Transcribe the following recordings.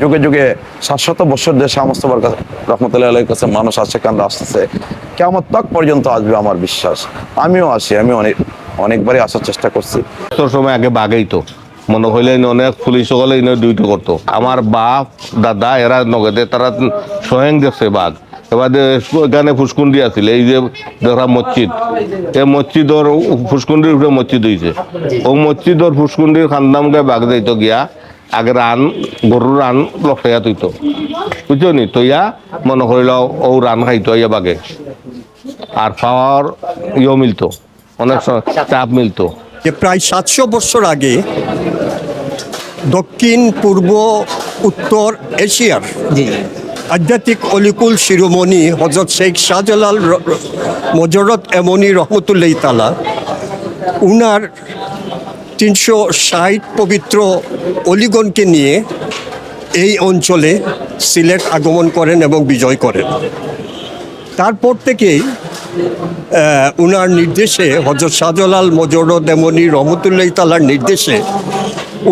যুগে যুগে শাশ্বত বছর দেশে সমস্ত রহমতুল্লাহ আলের কাছে মানুষ আসছে, কান্দা আসতেছে। কেমন তক পর্যন্ত আসবে আমার বিশ্বাস। আমিও আসি, আমি অনেক, অনেকবারই আসার চেষ্টা করছি। তোর সময় আগে বাগেই তো। মনে হইলে অনেক পুলিশ সকলে ডিউটি করতো। আমার বাপ, দাদা, এরা নগদে, তারা স্বয়ং দেখছে বাঘ। এবার এখানে ফুসকুন্ডি আছিল, এই যে দেখা মসজিদ। এই মসজিদর ফুসকুন্ডির উপরে মসজিদ হয়েছে ও মসজিদর ফুসকুন্ডির খান্দাম গায়ে বাঘ দিত গিয়া আগে রান গরুর রান লফাইয়া তুইতো বুঝছ নি তৈয়া মনে করিল ও রান খাইতো ইয়া বাঘে আর পাওয়ার ইয়ে মিলতো। অনেক সময় চাপ মিলতো। যে প্রায় সাতশো বছর আগে দক্ষিণ পূর্ব উত্তর এশিয়ার আধ্যাত্মিক অলিকুল শিরোমণি হজরত শেখ শাহজালাল মজরত এমনি রহমতুল্লাহ তালা উনার তিনশো ষাট পবিত্র অলিগণকে নিয়ে এই অঞ্চলে সিলেট আগমন করেন এবং বিজয় করেন। তারপর থেকেই উনার নির্দেশে হজরত শাহজালাল মজরত এমনি রহমতুল্লাহ তালার নির্দেশে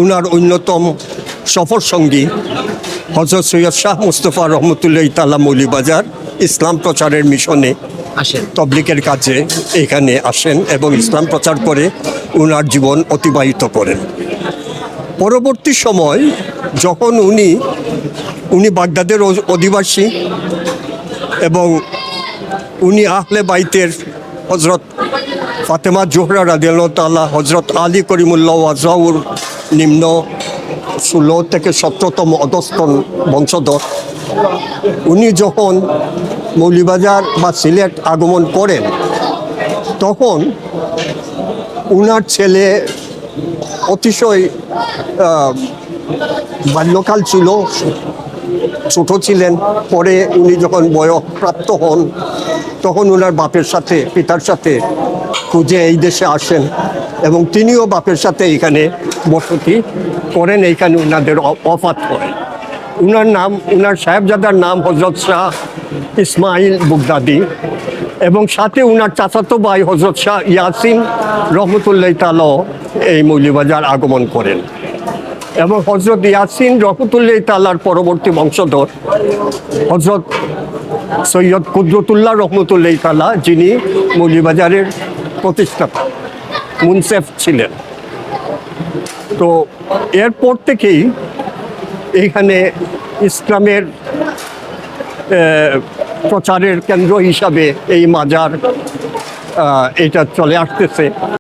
উনার অন্যতম সফর সঙ্গী হজরত সৈয়দ শাহ মুস্তফা রহমতুল্লাহ তালা মৌলিবাজার ইসলাম প্রচারের মিশনে আসেন। তবলিকের কাজে এখানে আসেন এবং ইসলাম প্রচার করে উনার জীবন অতিবাহিত করেন। পরবর্তী সময় যখন উনি উনি বাগদাদের অধিবাসী এবং উনি আহলে বাইতের হজরত ফাতেমা জোহরা রাদিয়াল্লাহু হজরত আলী করিমুল্লাহ আজহাউর নিম্ন ষোলো থেকে সতেরোতম অধস্তন বংশধর, উনি যখন মৌলিবাজার বা সিলেট আগমন করেন, তখন উনার ছেলে অতিশয় বাল্যকাল ছিল, ছোট ছিলেন, পরে উনি যখন বয়প্রাপ্ত হন, তখন ওনার বাপের সাথে, পিতার সাথে খুঁজে এই দেশে আসেন এবং তিনিও বাপের সাথে এখানে বসতি করেন, এইখানে ওনাদের অফাত হয় উনার নাম, উনার সাহেবজাদার নাম হজরত শাহ ইসমাইল বুগদাদি এবং সাথে উনার চাচাতো ভাই হজরত শাহ ইয়াসিন রহমতুল্লাহ তালাও এই মৌলিবাজার আগমন করেন। এবং হজরত ইয়াসিন রহমতুল্লাহ তালার পরবর্তী বংশধর হজরত সৈয়দ কুদরতুল্লাহ রহমতুল্লাহ তালা যিনি মৌলিবাজারের প্রতিষ্ঠাতা, মুনসেফ ছিলেন। তো এরপর থেকেই এইখানে ইসলামের প্রচারের কেন্দ্র হিসাবে এই মাজার এটা চলে আসতেছে।